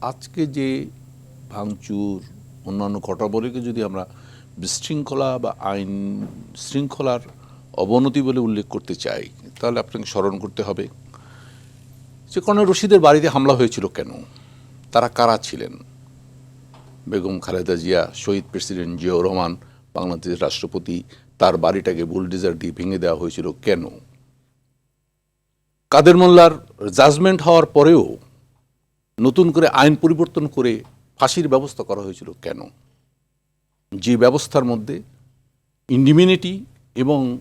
আজকে যে ভাঙচুর, অন্যান্য ঘটনাবলীকে যদি আমরা বিশৃঙ্খলা বা আইন শৃঙ্খলার অবনতি বলে উল্লেখ করতে চাই, তাহলে আপনাকে স্মরণ করতে হবে যে কর্নেল রশিদের বাড়িতে হামলা হয়েছিল কেন? তারা কারা ছিলেন? বেগম খালেদা জিয়া, শহীদ প্রেসিডেন্ট জিয়াউর রহমান, বাংলাদেশের রাষ্ট্রপতি, তার বাড়িটাকে বুলডেজার দিয়ে ভেঙে দেওয়া হয়েছিল কেন? কাদের মোল্লার জাজমেন্ট হওয়ার পরেও নতুন করে আইন পরিবর্তন করে ফাঁসির ব্যবস্থা করা হয়েছিল কেন? যে ব্যবস্থার মধ্যে ইন্ডিমিনিটি এবং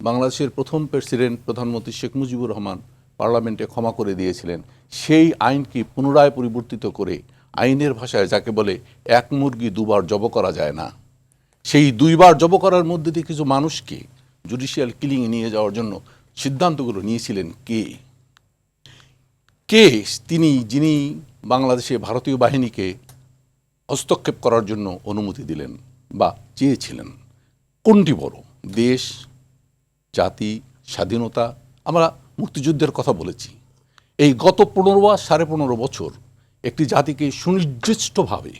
বাংলাদেশের প্রথম প্রেসিডেন্ট প্রধানমন্ত্রী শেখ মুজিবুর রহমান পার্লামেন্টে ক্ষমা করে দিয়েছিলেন, সেই আইনকে পুনরায় পরিবর্তিত করে আইনের ভাষায় যাকে বলে এক মুরগি দুবার জব করা যায় না। সেই দুইবার জব করার মধ্যে দিয়ে কিছু মানুষকে জুডিশিয়াল কিলিংয়ে নিয়ে যাওয়ার জন্য সিদ্ধান্তগুলো নিয়েছিলেন কে? কে তিনি যিনি বাংলাদেশে ভারতীয় বাহিনীকে হস্তক্ষেপ করার জন্য অনুমতি দিলেন বা চেয়েছিলেন? কোনটি বড়? দেশ, জাতি, স্বাধীনতা? আমরা মুক্তিযুদ্ধের কথা বলেছি। এই গত পনেরো বা সাড়ে পনেরো বছর একটি জাতিকে সুনির্দিষ্টভাবে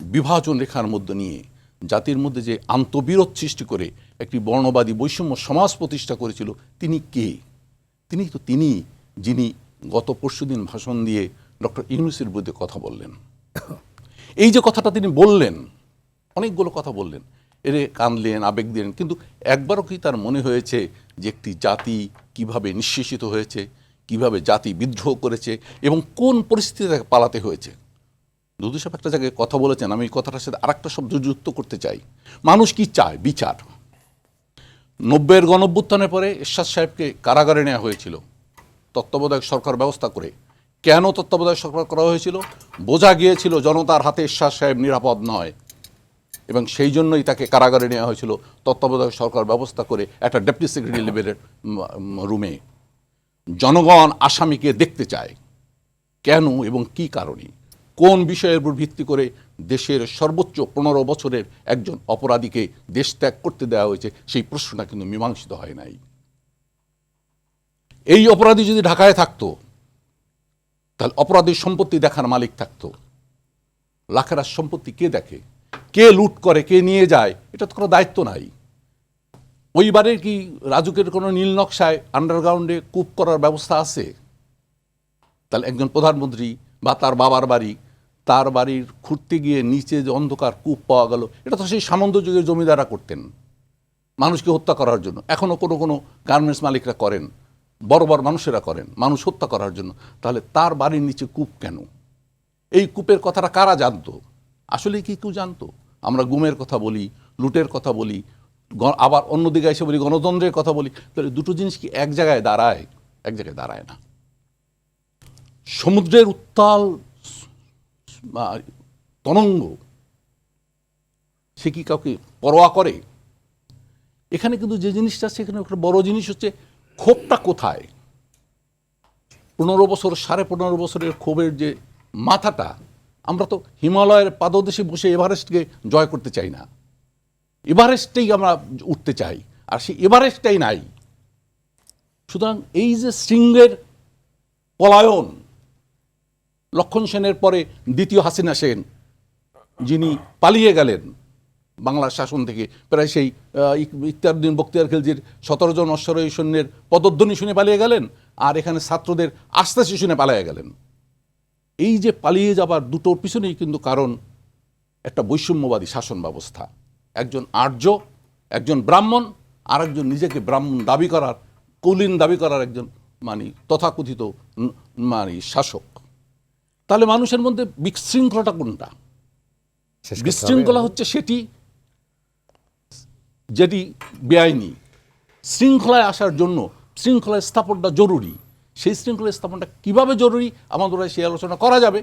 বিভাজন রেখার মধ্যে নিয়ে, জাতির মধ্যে যে আন্তবিরোধ সৃষ্টি করে একটি বর্ণবাদী বৈষম্য সমাজ প্রতিষ্ঠা করেছিল, তিনি কে? তিনি তো তিনি যিনি গত পরশুদিন ভাষণ দিয়ে ডক্টর ইউনুসের বিরুদ্ধে কথা বললেন। এই যে কথাটা তিনি বললেন, অনেকগুলো কথা বললেন। এরে কানলেন আবেগ দিলেন, কিন্তু একবারও কি তার মনে হয়েছে যে একটি জাতি কীভাবে নিঃশেষিত হয়েছে, কীভাবে জাতি বিদ্রোহ করেছে এবং কোন পরিস্থিতিতে থেকে পালাতে হয়েছে? দুদু সাহেব একটা জায়গায় কথা বলেছেন, আমি কথাটার সাথে আরেকটা শব্দ যুক্ত করতে চাই। মানুষ কি চায়? বিচার। নব্বইয়ের গণভ্যুত্থানের পরে এরশাদ সাহেবকে কারাগারে নেওয়া হয়েছিল। তত্ত্বাবধায়ক সরকার ব্যবস্থা করে। কেন তত্ত্বাবধায়ক সরকার করা হয়েছিল? বোঝা গিয়েছিল জনতার হাতে এরশাদ সাহেব নিরাপদ নয়। এবং সেই জন্যই তাকে কারাগারে নেওয়া হয়েছিল। তত্ত্বাবধায়ক সরকার ব্যবস্থা করে একটা ডেপুটি সেক্রেটারি লেভেলের রুমে। জনগণ আসামিকে দেখতে চায়। কেন এবং কি কারণে? কোন বিষয়ের উপর ভিত্তি করে দেশের সর্বোচ্চ পনেরো বছরের একজন অপরাধীকে দেশ ত্যাগ করতে দেওয়া হয়েছে? সেই প্রশ্নটা কিন্তু মীমাংসিত হয় নাই। এই অপরাধী যদি ঢাকায় থাকতো, তাহলে অপরাধীর সম্পত্তি দেখার মালিক থাকতো। লাখেরা সম্পত্তি কে দেখে? কে লুট করে, কে নিয়ে যায়? এটা তো কোনো দায়িত্ব নাই। ওইবারে কি রাজুকের কোনো নীল নকশায় আন্ডারগ্রাউন্ডে কূপ করার ব্যবস্থা আছে? তাহলে একজন প্রধানমন্ত্রী বা তার বাবার বাড়ি, তার বাড়ির খুঁড়তে গিয়ে নিচে যে অন্ধকার কূপ পাওয়া গেল, এটা তো সেই সামন্ত যুগের জমিদাররা করতেন। মানুষকে হত্যা করার জন্য। এখনও কোনো কোনো গার্মেন্টস মালিকরা করেন। বড় বড় মানুষেরা করেন, মানুষ হত্যা করার জন্য। তাহলে তার বাড়ির নিচে কূপ কেন? এই কূপের কথাটা কারা জানতো? আসলে কি কেউ জানতো? আমরা গুমের কথা বলি, লুটের কথা বলি আবার অন্যদিকে এসে বলি, গণতন্ত্রের কথা বলি। তাহলে দুটো জিনিস কি এক জায়গায় দাঁড়ায়? এক জায়গায় দাঁড়ায় না। সমুদ্রের উত্তাল তরঙ্গ, সে কি কাউকে পরোয়া করে? এখানে কিন্তু যে জিনিসটা সেখানে একটা বড় জিনিস হচ্ছে ক্ষোভটা কোথায়? পনেরো বছর, সাড়ে পনেরো বছরের ক্ষোভের যে মাথাটা, আমরা তো হিমালয়ের পাদদেশে বসে এভারেস্টকে জয় করতে চাই না। এভারেস্টেই আমরা উঠতে চাই, আর সেই এভারেস্টটাই নাই। সুতরাং এই যে শৃঙ্গের পলায়ন, লক্ষণ সেনের পরে দ্বিতীয় হাসিনা সেন, যিনি পালিয়ে গেলেন বাংলার শাসন থেকে প্রায় সেই ইখতিয়ারউদ্দিন বখতিয়ার খিলজির সতেরো জন অশ্বরোহী সৈন্যের পদধ্বনি শুনে পালিয়ে গেলেন আর এখানে ছাত্রদের আস্তে শুনে পালিয়ে গেলেন। এই যে পালিয়ে যাবার দুটোর পিছনেই কিন্তু কারণ একটা বৈষম্যবাদী শাসন ব্যবস্থা। একজন আর্য একজন ব্রাহ্মণ আর একজন নিজেকে ব্রাহ্মণ দাবি করার কৌলিন দাবি করার একজন মানে তথাকথিত মানে শাসক। তাহলে মানুষের মধ্যে বিশৃঙ্খলাটা কোনটা। বিশৃঙ্খলা হচ্ছে সেটি যেটি বেআইনি। শৃঙ্খলায় আসার জন্য শৃঙ্খলা স্থাপনটা জরুরি। সেই শৃঙ্খলা স্থাপনটা কীভাবে জরুরি? আমাদের সেই আলোচনা করা যাবে।